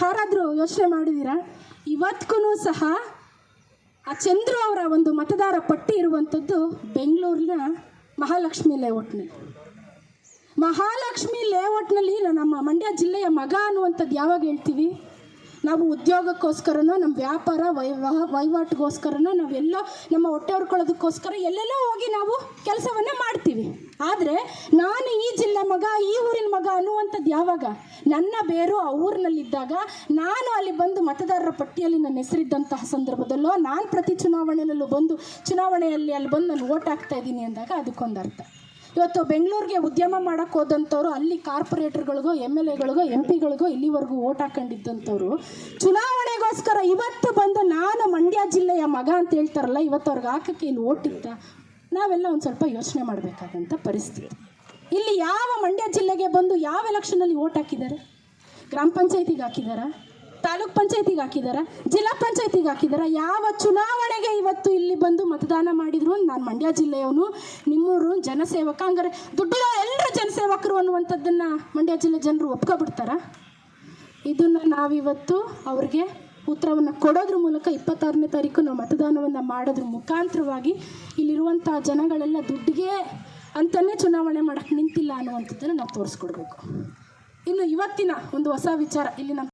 ಯಾರಾದರೂ ಯೋಚನೆ ಮಾಡಿದ್ದೀರಾ? ಇವತ್ತಿಗೂ ಸಹ ಆ ಚಂದ್ರು ಅವರ ಒಂದು ಮತದಾರ ಪಟ್ಟಿ ಇರುವಂಥದ್ದು ಬೆಂಗಳೂರಿನ ಮಹಾಲಕ್ಷ್ಮಿ ಲೇಔಟ್ನಲ್ಲಿ. ಮಹಾಲಕ್ಷ್ಮಿ ಲೇಔಟ್ನಲ್ಲಿ ನಮ್ಮ ಮಂಡ್ಯ ಜಿಲ್ಲೆಯ ಮಗ ಅನ್ನುವಂಥದ್ದು ಯಾವಾಗ ಹೇಳ್ತೀವಿ? ನಾವು ಉದ್ಯೋಗಕ್ಕೋಸ್ಕರನೋ, ನಮ್ಮ ವ್ಯಾಪಾರ ವೈವಾಹ ವಹಿವಾಟಿಗೋಸ್ಕರನೋ, ನಾವೆಲ್ಲ ನಮ್ಮ ಹೊಟ್ಟೆ ಹೊರ್ಕೊಳ್ಳೋದಕ್ಕೋಸ್ಕರ ಎಲ್ಲೆಲ್ಲೋ ಹೋಗಿ ನಾವು ಕೆಲಸವನ್ನು ಮಾಡ್ತೀವಿ. ಆದರೆ ನಾನು ಈ ಜಿಲ್ಲೆ ಮಗ, ಈ ಊರಿನ ಮಗ ಅನ್ನುವಂಥದ್ದು ಯಾವಾಗ? ನನ್ನ ಬೇರು ಆ ಊರಿನಲ್ಲಿದ್ದಾಗ ನಾನು ಅಲ್ಲಿ ಬಂದು ಮತದಾರರ ಪಟ್ಟಿಯಲ್ಲಿ ನನ್ನ ಹೆಸರಿದ್ದಂತಹ ಸಂದರ್ಭದಲ್ಲೋ, ನಾನು ಪ್ರತಿ ಚುನಾವಣೆಯಲ್ಲೂ ಬಂದು, ಚುನಾವಣೆಯಲ್ಲಿ ಅಲ್ಲಿ ಬಂದು ನಾನು ಓಟ್ ಹಾಕ್ತಾ ಇದ್ದೀನಿ ಅಂದಾಗ ಅದಕ್ಕೊಂದು ಅರ್ಥ ಇವತ್ತು ಬೆಂಗಳೂರಿಗೆ ಉದ್ಯಮ ಮಾಡೋಕ್ಕೆ ಹೋದಂಥವ್ರು ಅಲ್ಲಿ ಕಾರ್ಪೊರೇಟರ್ಗಳಿಗೋ ಎಂ ಎಲ್ ಎಗಳಿಗೋ ಎಂ ಪಿಗಳಿಗೋ ಇಲ್ಲಿವರೆಗೂ ಓಟ್ ಹಾಕೊಂಡಿದ್ದಂಥವ್ರು. ಚುನಾವಣೆಗೋಸ್ಕರ ಇವತ್ತು ಬಂದು ನಾನು ಮಂಡ್ಯ ಜಿಲ್ಲೆಯ ಮಗ ಅಂತ ಹೇಳ್ತಾರಲ್ಲ, ಇವತ್ತು ಅವ್ರಿಗೆ ಹಾಕಕ್ಕೆ ಇಲ್ಲಿ ಓಟ್ ಇತ್ತ? ನಾವೆಲ್ಲ ಒಂದು ಸ್ವಲ್ಪ ಯೋಚನೆ ಮಾಡಬೇಕಾದಂಥ ಪರಿಸ್ಥಿತಿ. ಇಲ್ಲಿ ಯಾವ ಮಂಡ್ಯ ಜಿಲ್ಲೆಗೆ ಬಂದು ಯಾವ ಎಲೆಕ್ಷನಲ್ಲಿ ಓಟ್ ಹಾಕಿದ್ದಾರೆ? ಗ್ರಾಮ ಪಂಚಾಯತಿಗೆ ಹಾಕಿದಾರಾ ತಾಲೂಕ್ ಪಂಚಾಯತಿಗೆ ಹಾಕಿದ್ದಾರಾ? ಜಿಲ್ಲಾ ಪಂಚಾಯತಿಗೆ ಹಾಕಿದ್ದಾರಾ? ಯಾವ ಚುನಾವಣೆಗೆ ಇವತ್ತು ಇಲ್ಲಿ ಬಂದು ಮತದಾನ ಮಾಡಿದ್ರು ನಾನು ಮಂಡ್ಯ ಜಿಲ್ಲೆಯವನು, ನಿಮ್ಮೂರು ಜನಸೇವಕ, ಹಂಗಾರೆ ದುಡ್ಡಿರೋ ಎಲ್ಲರೂ ಜನಸೇವಕರು ಅನ್ನುವಂಥದ್ದನ್ನು ಮಂಡ್ಯ ಜಿಲ್ಲೆ ಜನರು ಒಪ್ಕೊಬಿಡ್ತಾರ? ಇದನ್ನು ನಾವಿವತ್ತು ಅವ್ರಿಗೆ ಉತ್ತರವನ್ನು ಕೊಡೋದ್ರ ಮೂಲಕ ಇಪ್ಪತ್ತಾರನೇ ತಾರೀಕು ನಾವು ಮತದಾನವನ್ನು ಮಾಡೋದ್ರ ಮುಖಾಂತರವಾಗಿ ಇಲ್ಲಿರುವಂಥ ಜನಗಳೆಲ್ಲ ದುಡ್ಡಿಗೆ ಅಂತಲೇ ಚುನಾವಣೆ ಮಾಡೋಕ್ಕೆ ನಿಂತಿಲ್ಲ ಅನ್ನುವಂಥದ್ದನ್ನು ನಾವು ತೋರಿಸ್ಕೊಡ್ಬೇಕು. ಇನ್ನು ಇವತ್ತಿನ ಒಂದು ಹೊಸ ವಿಚಾರ, ಇಲ್ಲಿ ನಮ್ಮ